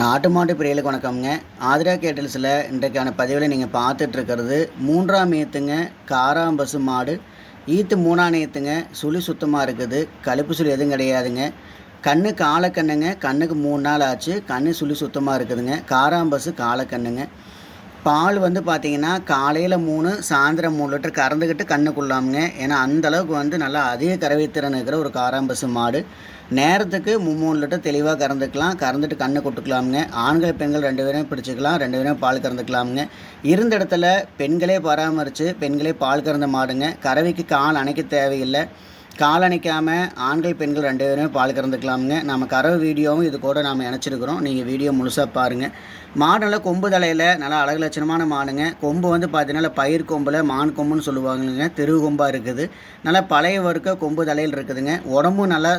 நாட்டு மாட்டு பிரியலுக்கு வணக்கம்ங்க. ஆதிரா கேட்டல்ஸில் இன்றைக்கான பதிவில் நீங்கள் பார்த்துட்ருக்கிறது மூன்றாம் ஏத்துங்க காராம் பசு மாடு. ஈத்து மூணாம் ஏத்துங்க சுழி சுத்தமாக இருக்குது. கழுப்பு சுழி எதுவும் கிடையாதுங்க. கண்ணு காலக்கண்ணுங்க கண்ணுக்கு மூணு நாள் ஆச்சு. கண்ணு சுழி சுத்தமாக இருக்குதுங்க. காராம் பசு காலக்கண்ணுங்க. பால் வந்து பார்த்தீங்கன்னா காலையில் மூணு சாயந்தரம் மூணு லிட்டர் கறந்துக்கிட்டு கண்ணுக்குள்ளாமுங்க. ஏன்னா அந்த அளவுக்கு வந்து நல்லா அதிக கறவைத்திறன் இருக்கிற ஒரு காராம்பசு மாடு. நேரத்துக்கு மூ- மூணு லிட்டர் தெளிவாக கறந்துக்கலாம். கறந்துட்டு கண்ணு கொட்டுக்கலாமுங்க. ஆண்கள் பெண்கள் ரெண்டு பேரும் பிடிச்சிக்கலாம். ரெண்டு பேரும் பால் கறந்துக்கலாமுங்க. இருந்த இடத்துல பெண்களே பராமரித்து பெண்களே பால் கறந்த மாடுங்க. கறவைக்கு கால் அணைக்க தேவையில்லை. காலணிக்காமல் ஆண்கள் பெண்கள் ரெண்டு பேருமே பால் கறந்துக்கலாமுங்க. நம்ம கறவை வீடியோவும் இது கூட நாம் இணைச்சிருக்கிறோம். நீங்கள் வீடியோ முழுசாக பாருங்கள் மாடு நல்லா கொம்பு தலையில் நல்லா அழகு லட்சணமான மாடுங்க. கொம்பு வந்து பார்த்தீங்கன்னா பயிர் கொம்பில் மான் கொம்புன்னு சொல்லுவாங்கங்க. தெரு கொம்பாக இருக்குது. நல்லா பழைய வறுக்க கொம்பு தலையில் இருக்குதுங்க. உடம்பும் நல்லா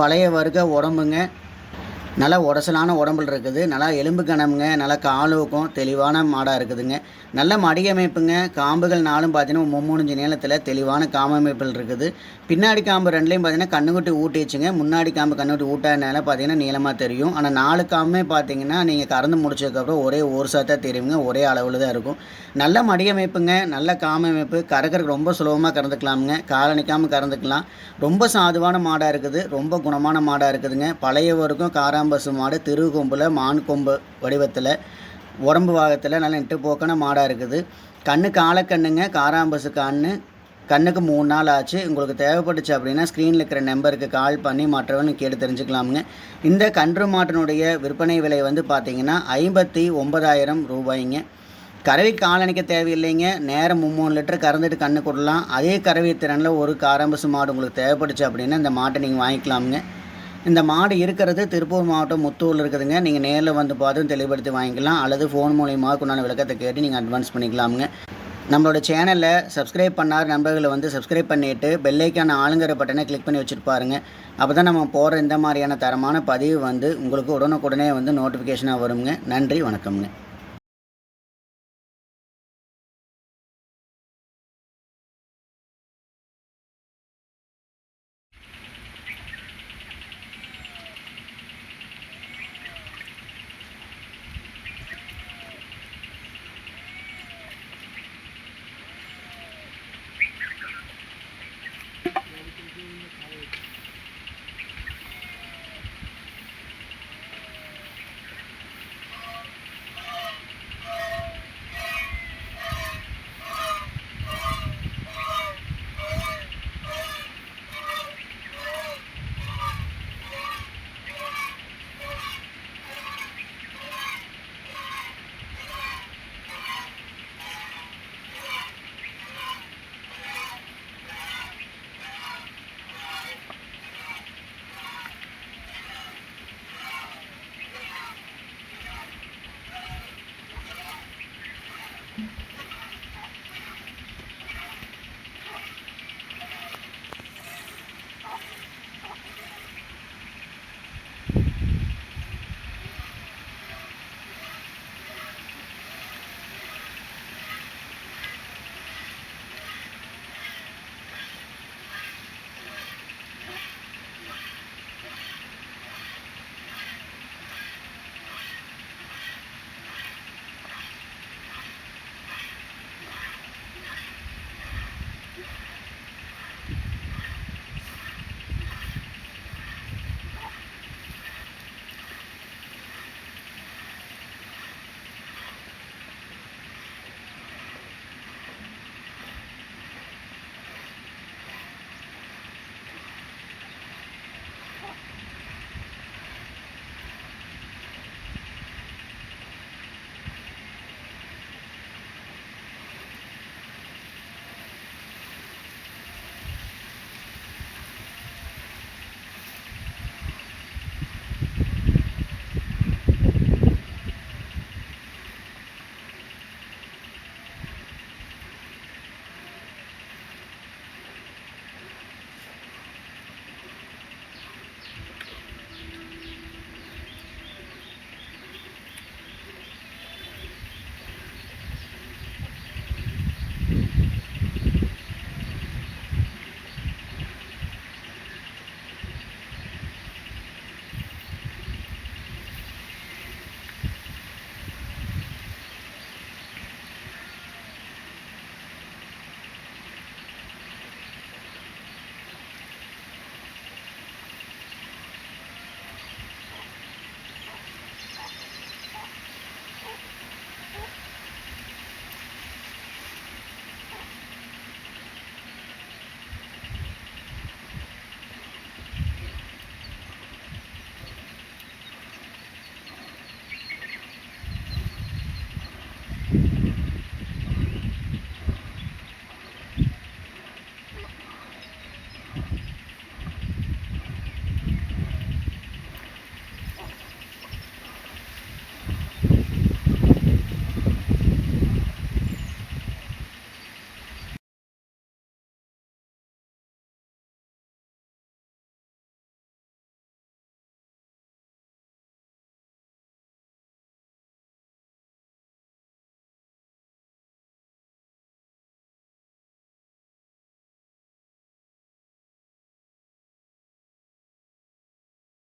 பழைய வறுக்க உடம்புங்க. நல்லா உடசலான உடம்புல இருக்குது. நல்லா எலும்பு கணமுங்க நல்லா காலுக்கும் தெளிவான மாடாக இருக்குதுங்க. நல்ல மடியமைப்புங்க காம்புகள் நாளும் பார்த்தீங்கன்னா மும்மூணு நீளத்தில் தெளிவான காமமைப்பில் இருக்குது. பின்னாடி காம்பு ரெண்டுலேயும் பார்த்தீங்கன்னா கண்ணுக்குட்டி ஊட்டிச்சுங்க முன்னாடி காம்பு கண்ணுக்குட்டி ஊட்டாதனால பார்த்தீங்கன்னா நீளமாக தெரியும். ஆனால் நாலு காம்புமே பார்த்தீங்கன்னா நீங்கள் கறந்து முடிச்சதுக்கப்புறம் ஒரே ஒரு சாத்தாக தெரியுங்க. ஒரே அளவில் தான் இருக்கும். நல்ல மடியமைப்புங்க நல்ல காமமைப்பு கறக்கறதுக்கு ரொம்ப சுலபமாக கறந்துக்கலாமுங்க. காலணிக்காமல் கறந்துக்கலாம். ரொம்ப சாதுவான மாடாக இருக்குது. ரொம்ப குணமான மாடாக இருக்குதுங்க. பழையவருக்கும் காராம்பசு மாடு திருக்கொம்பில் மான் கொம்பு வடிவத்தில் உடம்பு பாகத்தில் நல்ல நெட்டு போக்கான மாடாக இருக்குது. கண்ணு காலக்கண்ணுங்க காராம்பசு கண்ணு. கண்ணுக்கு மூணு நாள் ஆச்சு. உங்களுக்கு தேவைப்பட்டுச்சு அப்படின்னா ஸ்க்ரீனில் இருக்கிற நம்பருக்கு கால் பண்ணி மாற்றவன்னு கேட்டு தெரிஞ்சுக்கலாமுங்க. இந்த கன்று மாட்டினுடைய விற்பனை விலை வந்து பார்த்திங்கன்னா ஐம்பத்தி ஒன்பதாயிரம் ரூபாய்ங்க. கறவை காலணிக்க தேவையில்லைங்க. நேரம் மூணு லிட்டர் கறந்துட்டு கண்ணு கொடுலாம் அதே கறவை திறனில் ஒரு காரம்பசு மாடு உங்களுக்கு தேவைப்பட்டுச்சு அப்படின்னா இந்த மாட்டை நீங்கள் வாங்கிக்கலாமுங்க. இந்த மாடு இருக்கிறது திருப்பூர் மாவட்டம் முத்தூரில் இருக்குதுங்க. நீங்கள் நேரில் வந்து பார்த்து தெளிவுபடுத்தி வாங்கிக்கலாம். அல்லது ஃபோன் மூலியமாக உண்டான விளக்கத்தை கேட்டு நீங்கள் அட்வான்ஸ் பண்ணிக்கலாமுங்க. நம்மளோட சேனலை சப்ஸ்கிரைப் பண்ணார் நண்பர்களை வந்து சப்ஸ்கிரைப் பண்ணிவிட்டு பெல்லைக்கான ஆளுங்கிற பட்டனை கிளிக் பண்ணி வச்சுருப்பாருங்க அப்போ தான் நம்ம போகிற இந்த மாதிரியான தரமான பதிவு வந்து உங்களுக்கு உடனுக்குடனே வந்து நோட்டிஃபிகேஷனாக வருங்க. நன்றி வணக்கம்ங்க.